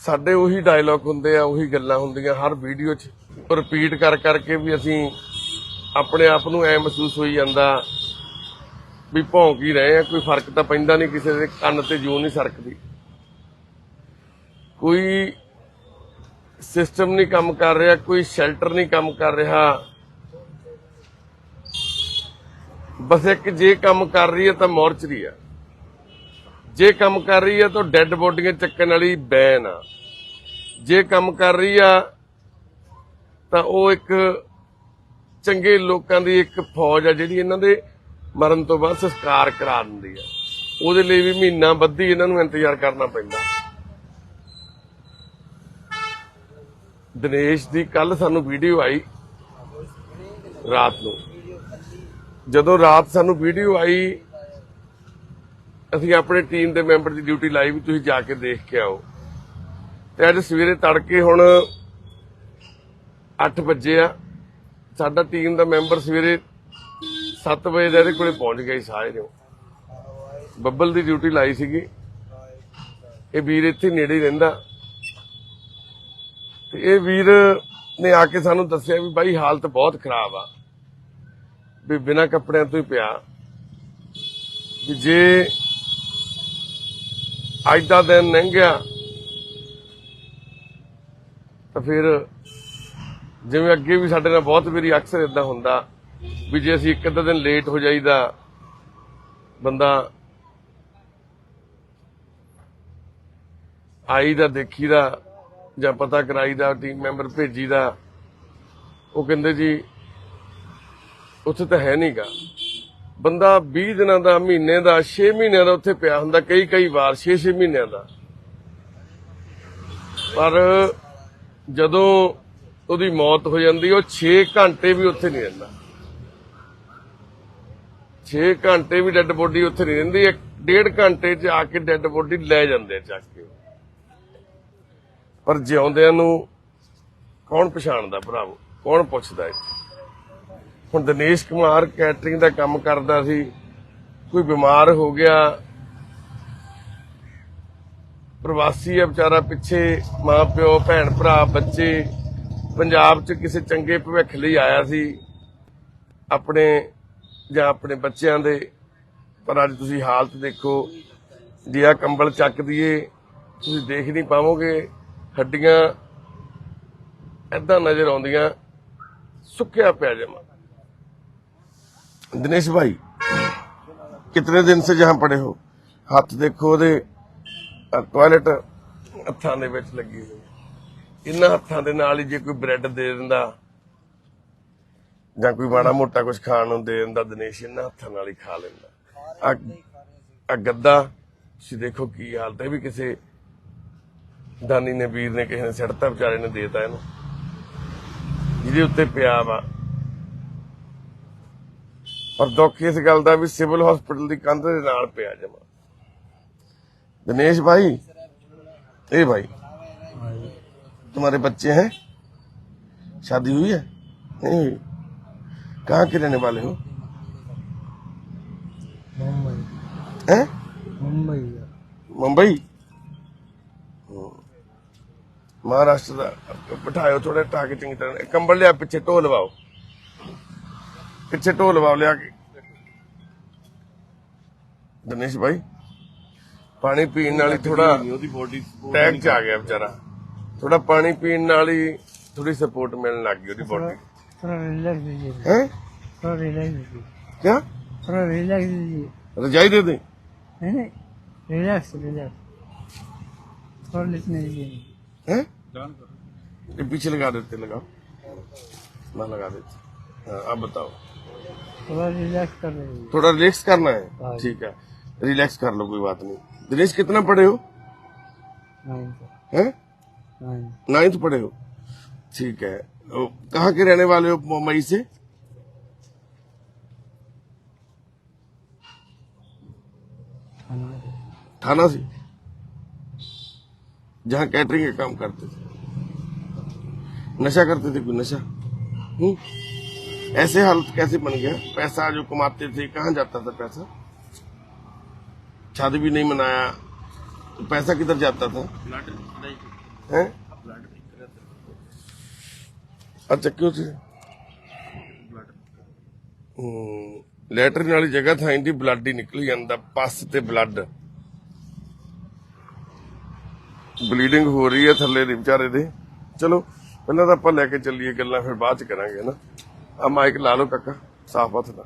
ਸਾਡੇ ਉਹੀ ਡਾਇਲੌਗ ਹੁੰਦੇ ਆ, ਉਹੀ ਗੱਲਾਂ ਹੁੰਦੀਆਂ, ਹਰ ਵੀਡੀਓ 'ਚ ਰਿਪੀਟ ਕਰ ਕਰਕੇ ਵੀ ਅਸੀਂ ਆਪਣੇ ਆਪ ਨੂੰ ਐ ਮਹਿਸੂਸ ਹੋਈ ਜਾਂਦਾ ਵੀ ਭੌਂਕ ਹੀ ਰਹੇ ਆ, ਕੋਈ ਫ਼ਰਕ ਤਾਂ ਪੈਂਦਾ ਨਹੀਂ ਕਿਸੇ ਦੇ ਕੰਨ ਤੇ, ਜੂ ਨਹੀਂ ਸਰਕਦੀ। ਕੋਈ ਸਿਸਟਮ ਨਹੀਂ ਕੰਮ ਕਰ ਰਿਹਾ, ਕੋਈ ਸ਼ੈਲਟਰ ਨਹੀਂ ਕੰਮ ਕਰ ਰਿਹਾ। ਬਸ ਇੱਕ ਜੇ ਕੰਮ ਕਰ ਰਹੀ ਹੈ ਤਾਂ ਮੋਰਚਰੀ ਆ। ਜੇ ਕੰਮ ਕਰ ਰਹੀ ਹੈ ਤਾਂ ਡੈੱਡ ਬੋਡੀਆਂ ਚੱਕਣ ਵਾਲੀ ਬੈਨ ਆ। ਜੇ ਕੰਮ ਕਰ ਰਹੀ ਆ ਤਾਂ ਉਹ ਇੱਕ ਚੰਗੇ ਲੋਕਾਂ ਦੀ ਇੱਕ ਫੌਜ ਆ ਜਿਹੜੀ ਇਹਨਾਂ ਦੇ ਮਰਨ ਤੋਂ ਬਾਅਦ ਸੰਸਕਾਰ ਕਰਾ ਦਿੰਦੀ ਆ। ਉਹਦੇ ਲਈ ਵੀ ਮਹੀਨਾ ਬੱਧੀ ਇਹਨਾਂ ਨੂੰ ਇੰਤਜ਼ਾਰ ਕਰਨਾ ਪੈਂਦਾ। ਦਿਨੇਸ਼ ਦੀ ਕੱਲ ਸਾਨੂੰ ਵੀਡੀਓ ਆਈ ਰਾਤ ਨੂੰ। ਜਦੋਂ ਰਾਤ ਸਾਨੂੰ ਵੀਡੀਓ ਆਈ ਅਸੀਂ ਆਪਣੇ ਟੀਮ ਦੇ ਮੈਂਬਰ ਦੀ ਡਿਊਟੀ ਲਾਈ ਵੀ ਤੁਸੀਂ ਜਾ ਕੇ ਦੇਖ ਕੇ ਆਓ। ਤੇ ਅੱਜ ਸਵੇਰੇ ਤੜਕੇ ਹੁਣ 8 ਵਜੇ ਆ। ਸਾਡਾ ਟੀਮ ਦਾ ਮੈਂਬਰ ਸਵੇਰੇ 7 ਵਜੇ ਦੇ ਇਹਦੇ ਕੋਲੇ ਪਹੁੰਚ ਗਿਆ ਸਾਰੇ ਨੂੰ ਬੱਬਲ ਦੀ ਡਿਊਟੀ ਲਾਈ ਸੀਗੀ। ਇਹ ਵੀਰ ਇੱਥੇ ਨੇੜੇ ਹੀ ਰਹਿੰਦਾ। ਤੇ ਇਹ ਵੀਰ ਨੇ ਆ ਕੇ ਸਾਨੂੰ ਦੱਸਿਆ ਵੀ ਬਾਈ ਹਾਲਤ ਬਹੁਤ ਖਰਾਬ ਆ। ਵੀ ਬਿਨਾਂ ਕੱਪੜਿਆਂ ਤੋਂ ਹੀ ਪਿਆ। ਵੀ ਜੇ ਅੱਜ ਦਾ ਦਿਨ ਲੰਘ ਗਿਆ ਤਾਂ ਫਿਰ ਜਿਵੇਂ ਅੱਗੇ ਵੀ ਸਾਡੇ ਨਾਲ ਬਹੁਤ ਵਾਰੀ ਅਕਸਰ ਇਦਾਂ ਹੁੰਦਾ ਵੀ ਜੇ ਅਸੀਂ ਇੱਕ ਅੱਧਾ ਦਿਨ ਲੇਟ ਹੋ ਜਾਈਦਾ, ਬੰਦਾ ਆਈ ਦਾ ਦੇਖੀਦਾ ਜਾਂ ਪਤਾ ਕਰਾਈਦਾ ਟੀਮ ਮੈਂਬਰ ਭੇਜੀਦਾ, ਉਹ ਕਹਿੰਦੇ ਜੀ, ਉੱਥੇ ਤਾਂ ਹੈ ਨਹੀਂਗਾ ਬੰਦਾ 20 ਦਿਨਾਂ ਦਾ, ਮਹੀਨੇ ਦਾ 6 ਮਹੀਨਿਆਂ ਦਾ ਉੱਥੇ ਪਿਆ ਹੁੰਦਾ, ਕਈ ਕਈ ਵਾਰ 6-6 ਮਹੀਨਿਆਂ ਦਾ। ਪਰ ਜਦੋਂ ਉਹਦੀ ਮੌਤ ਹੋ ਜਾਂਦੀ, ਉਹ 6 ਘੰਟੇ ਵੀ ਉੱਥੇ ਨਹੀਂ ਰਹਿੰਦਾ। 6 ਘੰਟੇ ਵੀ ਡੈੱਡ ਬੋਡੀ ਉੱਥੇ ਨਹੀਂ ਰਹਿੰਦੀ, ਇੱਕ ਡੇਢ ਘੰਟੇ 'ਚ ਆ ਕੇ ਡੈੱਡ ਬੋਡੀ ਲੈ ਜਾਂਦੇ ਚੱਕ ਕੇ। ਪਰ ਜਿਉਂਦਿਆਂ ਨੂੰ ਕੌਣ ਪਛਾਣਦਾ ਭਰਾਵੋ? ਕੌਣ ਪੁੱਛਦਾ ਇੱਥੇ? ਹੁਣ ਦਿਨੇਸ਼ ਕੁਮਾਰ ਕੈਟਰਿੰਗ ਦਾ ਕੰਮ ਕਰਦਾ ਸੀ, ਕੋਈ ਬਿਮਾਰ ਹੋ ਗਿਆ। ਪ੍ਰਵਾਸੀ ਹੈ ਵਿਚਾਰਾ ਪਿੱਛੇ, ਮਾਂ, ਪਿਓ, ਭੈਣ, ਭਰਾ, ਬੱਚੇ, ਪੰਜਾਬ 'ਚ ਕਿਸੇ ਚੰਗੇ ਭਵਿੱਖ ਲਈ ਆਇਆ ਸੀ। ਆਪਣੇ ਜਾਂ ਆਪਣੇ ਬੱਚਿਆਂ ਦੇ, ਪਰ ਅੱਜ ਤੁਸੀਂ ਹਾਲਤ ਦੇਖੋ ਜੇ ਆ ਕੰਬਲ ਚੱਕ ਦਈਏ ਤੁਸੀਂ ਦੇਖ ਨਹੀਂ ਪਾਵੋਗੇ, ਹੱਡੀਆਂ ਐਦਾਂ ਨਜ਼ਰ ਆਉਂਦੀਆਂ, ਸੁੱਕਿਆ ਪਿਆ ਜਮਾ। दिनेश भाई कितने दिन से जहां पड़े हो ਹੱਥ ਦੇਖੋ ਉਹਦੇ ਟਾਇਲਟ ਹੱਥਾਂ ਦੇ ਵਿੱਚ ਲੱਗੀ ਹੋਈ ਇਹਨਾਂ ਹੱਥਾਂ ਦੇ ਨਾਲ ਹੀ ਜੇ ਕੋਈ ਬ੍ਰੈਡ ਦੇ ਦਿੰਦਾ ਜਾਂ ਕੋਈ ਮਾੜਾ ਮੋਟਾ ਕੁਝ ਖਾਣ ਨੂੰ ਦੇ ਦਿੰਦਾ ਦਿਨੇਸ਼ ਇਹਨਾਂ ਹੱਥਾਂ ਨਾਲ ਹੀ ਖਾ ਲੈਂਦਾ ਆ ਆ ਗੱਦਾ ਤੁਸੀਂ ਦੇਖੋ ਕੀ ਹਾਲਤ ਹੈ ਇਹ ਵੀ ਕਿਸੇ ਦਾਨੀ ਨੇ ਵੀਰ ਨੇ ਕਿਸੇ ਨੇ ਸਿੱਟਤਾ ਵਿਚਾਰੇ ਨੇ ਦੇਤਾ ਇਹਨੂੰ ਜਿਹਦੇ ਉੱਤੇ ਪਿਆ ਵਾ ਪਰ ਦੁੱਖ ਇਸ ਗੱਲ ਦਾ ਵੀ ਸਿਵਲ ਹਸਪੀਟਲ ਦੀ ਕੰਧ ਦੇ ਨਾਲ ਪਿਆ ਜਮਾ दिनेश भाई ए भाई तुम्हारे बच्चे हैं शादी हुई है नहीं हुई कहाँ के रहने वाले हो मुंबई हैं मुंबई मुंबई ਮਹਾਰਾਸ਼ਟਰ ਦਾ ਬਿਠਾਇਓ ਥੋੜੇ ਟਾਕੇ ਚੰਗੀ ਤਰ੍ਹਾਂ ਇਹ ਕੰਬਲ ਲਿਆ ਪਿੱਛੇ ਢੋ ਲਵਾਓ ਪਿੱਛੇ ਢੋ ਲਵਾਓ ਲਿਆ ਕੇ ਦਿਨੇਸ਼ ਭਾਈ ਪਾਣੀ ਪੀਣ ਨਾਲ ਹੀ ਥੋੜਾ ਉਹਦੀ ਬੋਡੀ ਟੈਗ ਚ ਆ ਗਿਆ ਵਿਚਾਰਾ ਥੋੜਾ ਪਾਣੀ ਪੀਣ ਨਾਲ ਹੀ ਥੋੜੀ ਸਪੋਰਟ ਮਿਲਣ ਲੱਗ ਗਈ ਉਹਦੀ ਬੋਡੀ थोड़ा रिलैक्स दीजिए ਹੈ थोड़ा रिलैक्स दीजिए ਕਿਆ थोड़ा रिलैक्स दीजिए ਰਜਾਈ ਦੇ ਦੇ नहीं नहीं रिलैक्स रिलैक्स थोड़ा लिखने दीजिए है ये पीछे लगा देते लगाओ ना लगा देते हाँ, अब बताओ थोड़ा रिलैक्स कर रही थोड़ा रिलैक्स करना है। हाँ। ठीक है। रिलैक्स कर लो कोई बात नहीं। दिनेश कितना पढ़े हो? नाइन्थ पढ़े हो? ठीक है। कहाँ के रहने वाले हो मुंबई से? थाना से। जहाँ कैटरिंग का काम करते थे। नशा करते थे कोई नशा? हम्म? ऐसे हालत कैसे बन गया पैसा जो कमाते थे कहाँ जाता था पैसा शादी भी नहीं मनाया तो पैसा किधर जाता था ਹੈ ਆ ਚੱਕਿਓ ਸੀ ਹੂੰ ਲੈਟਰਨ ਵਾਲੀ ਜਗ੍ਹਾ ਥਾਂ ਦੀ ਬਲੱਡ ਹੀ ਨਿਕਲ ਜਾਂਦਾ ਪਸ ਤੇ ਬਲੱਡ ਬਲੀਡਿੰਗ ਹੋ ਰਹੀ ਹੈ ਥੱਲੇ ਦੇ ਵਿਚਾਰੇ ਦੇ ਚਲੋ ਪਹਿਲਾਂ ਤਾਂ ਆਪਾਂ ਲੈ ਕੇ ਚੱਲੀਏ ਗੱਲਾਂ ਫਿਰ ਬਾਅਦ ਚ ਕਰਾਂਗੇ ਨਾ ਆ ਮਾਈਕ ਲਾ ਲਓ ਕਾਕਾ ਸਾਫ਼ ਹੱਥ ਦਾ।